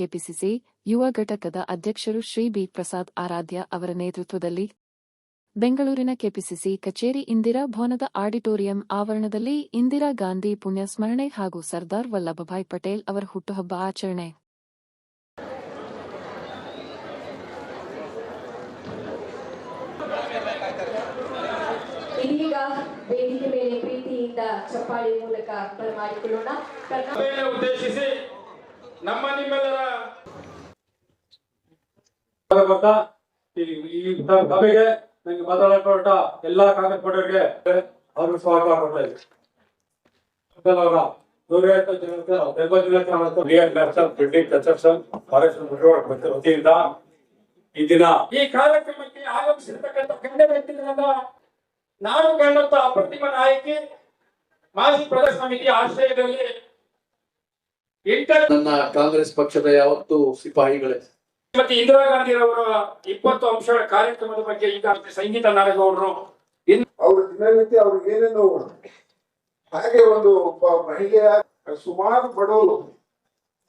KPCC ಯುವ ಘಟಕದ ಅಧ್ಯಕ್ಷರು ಶ್ರೀ ಬಿ. ಪ್ರಸಾದ್ ಆರಾಧ್ಯ ಅವರ ನೇತೃತ್ವದಲ್ಲಿ ಬೆಂಗಳೂರಿನ ಕೆಪಿಸಿಸಿ ಕಚೇರಿ ಇಂದಿರಾ ಭವನದ ಆಡಿಟೋರಿಯಂ ಆವರಣದಲ್ಲಿ ಇಂದಿರಾ ಗಾಂಧಿ ಪುಣ್ಯ ಸ್ಮರಣೆ ಹಾಗೂ ಸರ್ದಾರ್ ವಲ್ಲಭಭಾಯ್ ಪಟೇಲ್ ಅವರ ಹುಟ್ಟುಹಬ್ಬ ಆಚರಣೆ. ಇದೀಗ ವೇದಿಕೆ ಮೇಲೆ ಪ್ರೀತಿಯಿಂದ ಚಪ್ಪಾಳಿ ಮೂಲಕ ಬರಮಾಡಿಕೊಳ್ಳೋಣ. ಉದ್ದೇಶಿಸಿ ನಮ್ಮ ನಿಮ್ಮೆಲ್ಲರ ಈ ಈ ಸಭೆಗೆ ನನಗೆ ಮಾತಾಡಕ್ಕೆ ಹೊರಟ ಎಲ್ಲಾ ಕಾಂಗ್ರೆಸ್ ಪಡೆಯವರಿಗೆ ಅವ್ರಿಗೆ ಸ್ವಾಗತ ಕೊಡ್ತಾ ಅವರ ವತಿಯಿಂದ. ಈ ದಿನ ಈ ಕಾರ್ಯಕ್ರಮಕ್ಕೆ ಆಗಮಿಸಿರ್ತಕ್ಕಂಥ ಗಣ್ಯ ವ್ಯಕ್ತಿಗಳನ್ನ ನಾನು ಕಂಡಂತ ಅಪ್ರತಿಮ ನಾಯಕಿ ಮಾಜಿ ಪ್ರಧಾನ ಸಮಿತಿ ಆಶ್ರಯದಲ್ಲಿ ಇಂಟರ್ ನನ್ನ ಕಾಂಗ್ರೆಸ್ ಪಕ್ಷದ ಯಾವತ್ತು ಸಿಪಾಯಿಗಳೇ ಶ್ರೀಮತಿ ಇಂದಿರಾ ಗಾಂಧಿ ಅವರ ಇಪ್ಪತ್ತು ಅಂಶಗಳ ಕಾರ್ಯಕ್ರಮದ ಬಗ್ಗೆ ಈಗ ಸಂಗೀತ ನಾಡಗೌಡರು ಅವ್ರ ದಿನನಿತ್ಯ ಅವ್ರಿಗೆ ಏನೇನು ಹಾಗೆ ಒಂದು ಒಬ್ಬ ಮಹಿಳೆಯ ಸುಮಾರು ಬಡವರು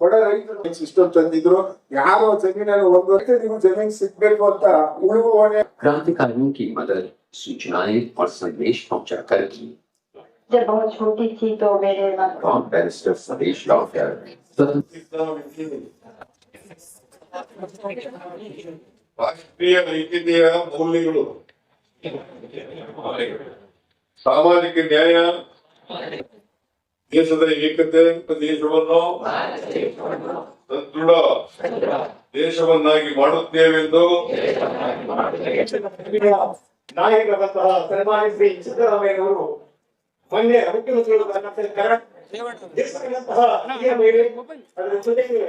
ಬಡ ರೈತರು ಸಿಸ್ಟಮ್ ತಂದಿದ್ರು ಯಾರೋ ಜಮೀನನ್ನು ಒಂದು ವರ್ಷ ನೀವು ಜಮೀನ್ ಸಿಗ್ಬೇಕು ಅಂತ ಉಳುವವನೇ क्रांतिकारियों की मदद सूचनाएं और संदेश पहुंचाकर की जब बहुत छोटी थी तो मेरे और बैरिस्टर सतीश लॉकर स्वतंत्र ರಾಷ್ಟ್ರೀಯ ನೈತಿಕೆಯ ಮೌಲ್ಯಗಳು. ಸಾಮಾಜಿಕ ನ್ಯಾಯ. ದೇಶದ ಏಕತೆ ದೇಶವನ್ನು ಸದೃಢ ದೇಶವನ್ನಾಗಿ ಮಾಡುತ್ತೇವೆಂದು ನಾಯಕರಂತಹ ಸನ್ಮಾನ್ಯ ಶ್ರೀ ಸಿದ್ದರಾಮಯ್ಯನವರು ಮೊನ್ನೆ ಮುಖ್ಯಮಂತ್ರಿಗಳು ಕರ್ನಾಟಕ ಜೊತೆಗೆ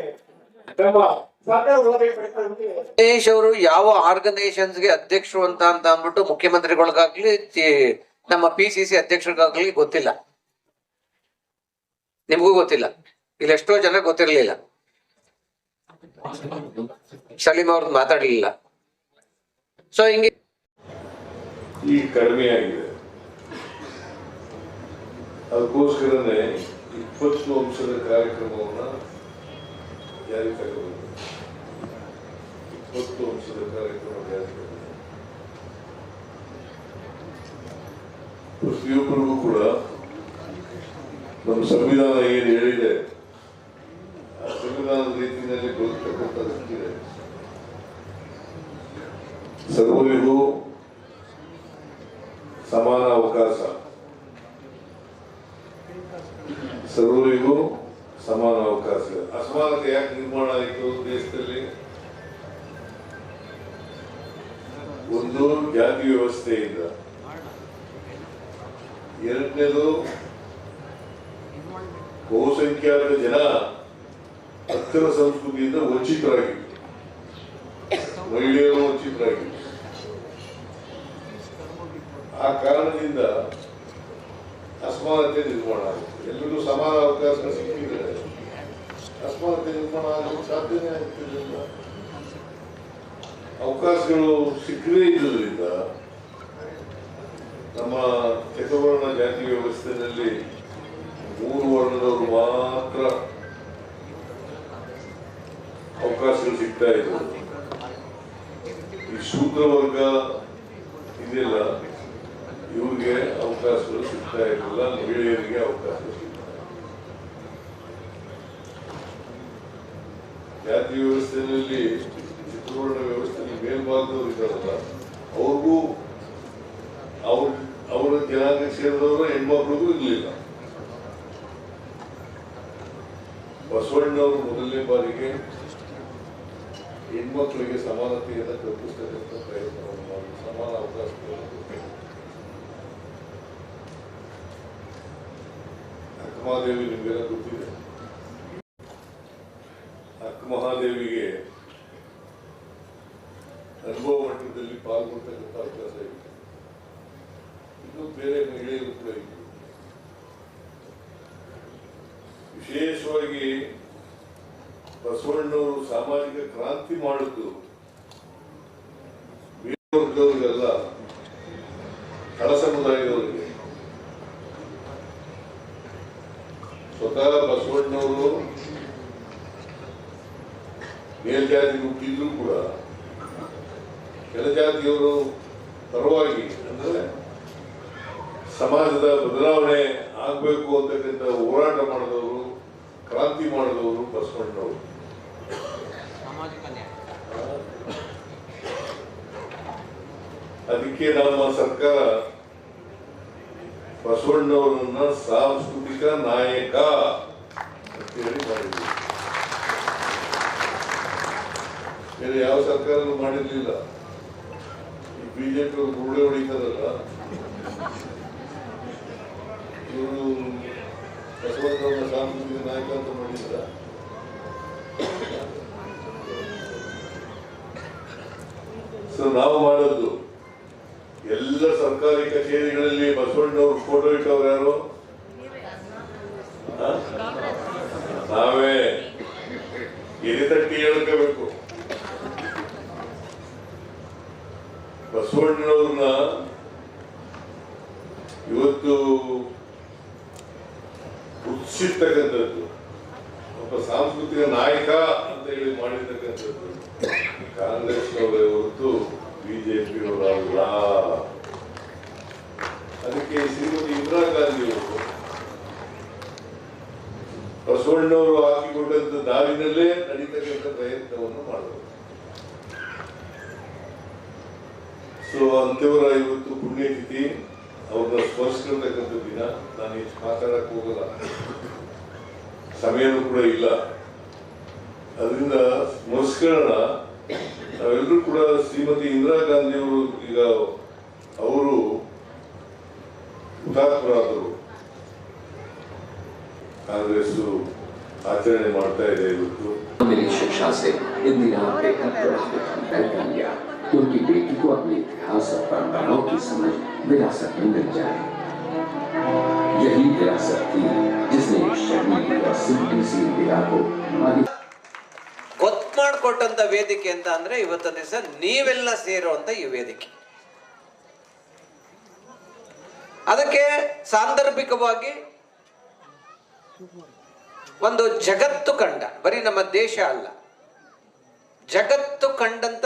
ನಮ್ಮ ಗಣೇಶ್ ಅವರು ಯಾವ ಆರ್ಗನೈಸೇಷನ್ಸ್ಗೆ ಅಧ್ಯಕ್ಷರು ಅಂತ ಅಂತ ಅಂದ್ಬಿಟ್ಟು ಮುಖ್ಯಮಂತ್ರಿಗಳಿಗಾಗ್ಲಿ ನಮ್ಮ ಪಿ ಸಿ ಸಿ ಅಧ್ಯಕ್ಷರಿಗಾಗ್ಲಿ ಗೊತ್ತಿಲ್ಲ. ನಿಮಗೂ ಗೊತ್ತಿಲ್ಲ. ಇಲ್ಲಿ ಎಷ್ಟೋ ಜನ ಗೊತ್ತಿರಲಿಲ್ಲ. ಸಲೀಮ್ ಅವ್ರದ್ದು ಮಾತಾಡಲಿಲ್ಲ. ಸೊ ಹಿಂಗೆ ಈ ಕಡಿಮೆಯಾಗಿದೆ ಅದಕ್ಕೋಸ್ಕರನೇ ಇಪ್ಪತ್ತು ಅಂಶದ ಕಾರ್ಯಕ್ರಮವನ್ನು ಜಾರಿ ತರಬೇಕು ಪ್ರತಿಯೊಬ್ಬರಿಗೂ ಕೂಡ ನಮ್ಮ ಸಂವಿಧಾನ ಏನು ಹೇಳಿದೆ ಆ ಸಂವಿಧಾನದ ರೀತಿಯಲ್ಲಿ ಬದುಕತಕ್ಕಂಥ ವ್ಯಕ್ತಿದೆ ಸರ್ವರಿಗೂ ಸಮಾನ ಅವಕಾಶ ಸರ್ವರಿಗೂ ಸಮಾನ ಅವಕಾಶ ಅಸಮಾನತೆ ಯಾಕೆ ನಿರ್ಮಾಣ ಆಯಿತು ದೇಶದಲ್ಲಿ ಒಂದು ಜಾತಿ ವ್ಯವಸ್ಥೆಯಿಂದ ಎರಡನೇದು, ಬಹುಸಂಖ್ಯಾತ ಜನ ಹತ್ತಿರ ಸಂಸ್ಕೃತಿಯಿಂದ ವಂಚಿತರಾಗಿತ್ತು ಮಹಿಳೆಯರು ವಂಚಿತರಾಗಿತ್ತು ಆ ಕಾರಣದಿಂದ ಅಸಮಾನತೆ ನಿರ್ಮಾಣ ಆಗುತ್ತೆ ಎಲ್ಲರಿಗೂ ಸಮಾನ ಅವಕಾಶ ಸಿಕ್ಕಿದ್ರೆ ಅಸಮಾನತೆ ನಿರ್ಮಾಣ ಆಗಲು ಸಾಧ್ಯನೇ ಆಗ್ತಿರಲಿಲ್ಲ. ಅವಕಾಶಗಳು ಸಿಕ್ಕದೇ ಇದ್ದುದರಿಂದ ನಮ್ಮ ಚತುರ್ವರ್ಣ ಜಾತಿ ವ್ಯವಸ್ಥೆಯಲ್ಲಿ ಮೂರು ವರ್ಣದವರು ಮಾತ್ರ ಅವಕಾಶಗಳು ಸಿಗ್ತಾ ಇದ್ದವು ಈ ಶೂದ್ರ ವರ್ಗ ಇದೆಯಲ್ಲ ಇವ್ರಿಗೆ ಅವಕಾಶಗಳು ಸಿಗ್ತಾ ಇರಲಿಲ್ಲ, ಮಹಿಳೆಯರಿಗೆ ಅವಕಾಶ ಜಾತಿ ವ್ಯವಸ್ಥೆಯಲ್ಲಿ ಚಿತ್ರವರ್ಣ ವ್ಯವಸ್ಥೆಯಲ್ಲಿ ಮೇಲ್ಭಾಗದವರು ಇದ್ದಾರಲ್ಲ ಅವ್ರಿಗೂ ಅವ್ರ ಜನಾಂಗ ಸೇರಿದವರ ಹೆಣ್ಮಕ್ಳಿಗೂ ಇರಲಿಲ್ಲ. ಬಸವಣ್ಣವರು ಮೊದಲನೇ ಬಾರಿಗೆ ಹೆಣ್ಮಕ್ಳಿಗೆ ಸಮಾನತೆಯನ್ನು ಕಲ್ಪಿಸ್ತಕ್ಕಂಥ ಪ್ರಯತ್ನವನ್ನು ಮಾಡಿ ಸಮಾನ ಅವಕಾಶ. ಅಕ್ಕಮಹಾದೇವಿ ನಿಮಗೆಲ್ಲ ಗೊತ್ತಿದೆ. ಅಕ್ಕ ಪಾಲ್ಗೊಳ್ತಕ್ಕಂಥ ಅವಕಾಶ ಇದೆ. ಇನ್ನು ಬೇರೆ ಮಹಿಳೆಯರು ವಿಶೇಷವಾಗಿ ಬಸವಣ್ಣವರು ಸಾಮಾಜಿಕ ಕ್ರಾಂತಿ ಮಾಡಿದ್ದು ಮೇಲ್ವರ್ಗದವರಿಗೆಲ್ಲ ತಳ ಸಮುದಾಯದವರಿಗೆ ಸ್ವತಃ ಬಸವಣ್ಣವರು ಕೆಳಜಾತಿ ಹುಟ್ಟಿದ್ರು ಕೂಡ ಕೆಳಜಾತಿಯವರು ಪರವಾಗಿ ಅಂದ್ರೆ ಸಮಾಜದ ಬದಲಾವಣೆ ಆಗಬೇಕು ಅಂತಕ್ಕಂಥ ಹೋರಾಟ ಮಾಡಿದವರು ಕ್ರಾಂತಿ ಮಾಡಿದವರು ಬಸವಣ್ಣವರು. ಅದಕ್ಕೆ ನಮ್ಮ ಸರ್ಕಾರ ಬಸವಣ್ಣವರನ್ನ ಸಾಂಸ್ಕೃತಿಕ ನಾಯಕ ಅಂತೇಳಿ ಮಾಡಿದ್ವಿ. ಬೇರೆ ಯಾವ ಸರ್ಕಾರ ಮಾಡಿರ್ಲಿಲ್ಲ. ಬಿಜೆಪಿ ಗುರುಳೆ ಹೊಡಿತಾರಲ್ಲ? ಇವರು ಬಸವಣ್ಣನ ಸಾಂಸ್ಕೃತಿಕ ನಾಯಕ ಅಂತ ಮಾಡಿದ್ರ? ಸೊ ನಾವು ಮಾಡೋದು, ಎಲ್ಲ ಸರ್ಕಾರಿ ಕಚೇರಿಗಳಲ್ಲಿ ಬಸವಣ್ಣವ್ರ ಫೋಟೋ ಇಟ್ಟವ್ರು ಯಾರು? ನಾವೇ. ಎದೆ ಹೇಳ್ಕೋಬೇಕು. ಬಸವಣ್ಣನವ್ರನ್ನ ಇವತ್ತು ಉತ್ಸಿಟ್ಟಕ್ಕಂಥದ್ದು ಒಬ್ಬ ಸಾಂಸ್ಕೃತಿಕ ನಾಯಕ ಅಂತ ಹೇಳಿ ಮಾಡಿರ್ತಕ್ಕಂಥದ್ದು. ಕಾಂಗ್ರೆಸ್ನವರೇ ಹೊರತು ಬಿಜೆಪಿಯವರಲ್ಲ ಅದಕ್ಕೆ ಶ್ರೀಮತಿ ಇಂದಿರಾ ಗಾಂಧಿ ಅವರು, ಬಸವಣ್ಣವರು ಹಾಕಿಕೊಂಡಂತ ದಾರಿನಲ್ಲೇ ನಡೀತಕ್ಕಂಥ ಪ್ರಯತ್ನವನ್ನು ಮಾಡಿದರು ಸೊ ಅಂತವರ ಇವತ್ತು ಪುಣ್ಯತಿಥಿ, ಅವ್ರನ್ನ ಸ್ಮರಿಸ್ಕೊಳ್ತಕ್ಕಂಥ ದಿನ. ನಾನು ಹೆಚ್ಚು ಮಾತಾಡಕ್ಕೆ ಹೋಗಲ್ಲ. ಸಮಯನೂ ಕೂಡ ಇಲ್ಲ. ಅದರಿಂದ ಸ್ಮರಿಸ್ಕೊಳ್ಳೋಣ. ನಾವೆಲ್ಲರೂ ಕೂಡ ಶ್ರೀಮತಿ ಇಂದಿರಾ ಗಾಂಧಿ ಅವರು ಈಗ ಅವರು ಹುತಾತ್ಮರಾದರು. ಕಾಂಗ್ರೆಸ್ ಆಚರಣೆ ಮಾಡ್ತಾ ಇದೆ ಇವತ್ತು. ಶಾಸೆ, ಇಂದಿನ से इंदिरा बेहद प्रभावित तय कर लिया कि उनकी बेटी को अपने इतिहास और परंपराओं की समझ विरासत में मिल जाए यही विरासत थी जिसने शर्मीली और सिंपली सी इंदिरा को आगे ಗೊತ್ತು ಮಾಡಿಕೊಟ್ಟಂತ ವೇದಿಕೆ ಅಂತ ಅಂದ್ರೆ ಇವತ್ತಿನ ದಿವಸ ನೀವೆಲ್ಲ ಸೇರುವಂತ ಈ ವೇದಿಕೆ ಅದಕ್ಕೆ ಸಾಂದರ್ಭಿಕವಾಗಿ ಒಂದು ಜಗತ್ತು ಕಂಡ ಬರೀ ನಮ್ಮ ದೇಶ ಅಲ್ಲ ಜಗತ್ತು ಕಂಡಂತ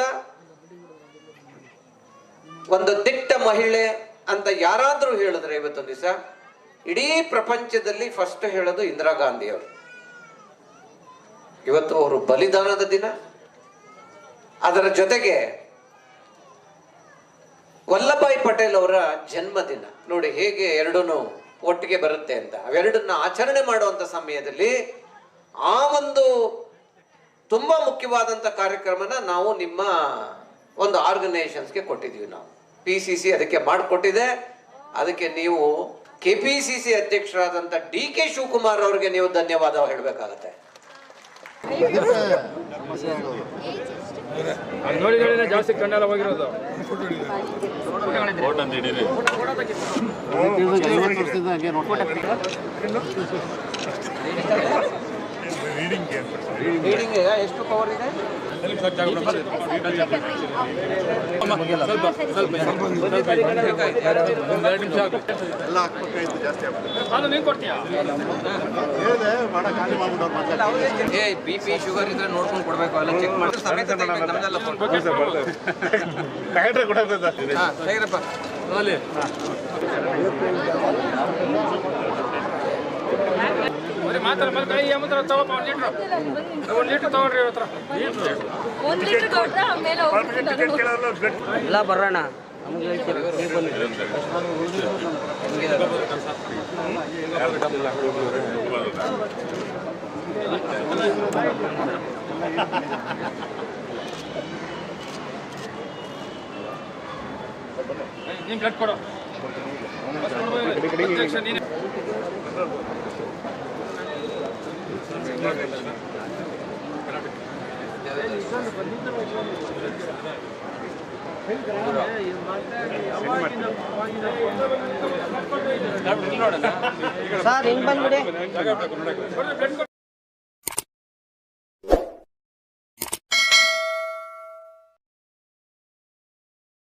ಒಂದು ದಿಟ್ಟ ಮಹಿಳೆ ಅಂತ ಯಾರಾದ್ರೂ ಹೇಳಿದ್ರೆ ಇವತ್ತೊಂದು ದಿವಸ, ಇಡೀ ಪ್ರಪಂಚದಲ್ಲಿ ಫಸ್ಟ್ ಹೇಳೋದು ಇಂದಿರಾ ಗಾಂಧಿ ಅವರು ಇವತ್ತು ಅವರು ಬಲಿದಾನದ ದಿನ. ಅದರ ಜೊತೆಗೆ ವಲ್ಲಭಾಯಿ ಪಟೇಲ್ ಅವರ ಜನ್ಮದಿನ. ನೋಡಿ ಹೇಗೆ ಎರಡೂ ಒಟ್ಟಿಗೆ ಬರುತ್ತೆ ಅಂತ. ಅವೆರಡನ್ನ ಆಚರಣೆ ಮಾಡುವಂತ ಸಮಯದಲ್ಲಿ ಆ ಒಂದು ತುಂಬಾ ಮುಖ್ಯವಾದಂತ ಕಾರ್ಯಕ್ರಮನ ನಾವು ನಿಮ್ಮ ಒಂದು ಆರ್ಗನೈಸೇಷನ್ಸ್ಗೆ ಕೊಟ್ಟಿದ್ದೀವಿ ನಾವು. ಪಿ ಸಿ ಸಿ ಅದಕ್ಕೆ ಮಾಡಿಕೊಟ್ಟಿದೆ. ಅದಕ್ಕೆ ನೀವು ಕೆ ಪಿ ಸಿ ಸಿ ಅಧ್ಯಕ್ಷರಾದಂತ ಡಿ ಕೆ ಶಿವಕುಮಾರ್ ಅವರಿಗೆ ನೀವು ಧನ್ಯವಾದ ಹೇಳಬೇಕಾಗತ್ತೆ. ನೋಡಿ ನೋಡಿ ಜಾಸ್ತಿ ಕಣ್ಣೆಲ್ಲ ಹೋಗಿರೋದು. ಎಷ್ಟು ಪವರ್ ಇದೆ? ಕೊಡ್ತೀಯಾ? ಏ ಬಿ ಪಿ ಶುಗರ್ ಇದ್ರೆ ನೋಡ್ಕೊಂಡು ಕೊಡಬೇಕು ಅಲ್ಲ ಚೆಕ್ ಮಾಡಿ. ಸಮೇತ ನಮ್ದೆಲ್ಲ. ಹಾ, ತೆಗೀರಪ್ಪ. ಮಾತಾಡ ಮೇಲೆ ಕೈ ಏಮಂತ್ರ ತಗೋಪ್ಪ ಒಂದು ಲೀಟ್ರ್. ಒಂದು ಲೀಟ್ರ್ ತಗೊಳ್ರಿ ಇವ್ರ ಹತ್ರ. ಎಲ್ಲ ಬರೋಣ. ನೀನ್ ಕಟ್ ಕೊಡು. ಅಧ್ಯಕ್ಷ ನೀನೆ ಸರ್ ಹಿಂಗ್ ಬಂದ್ಬಿಡಿ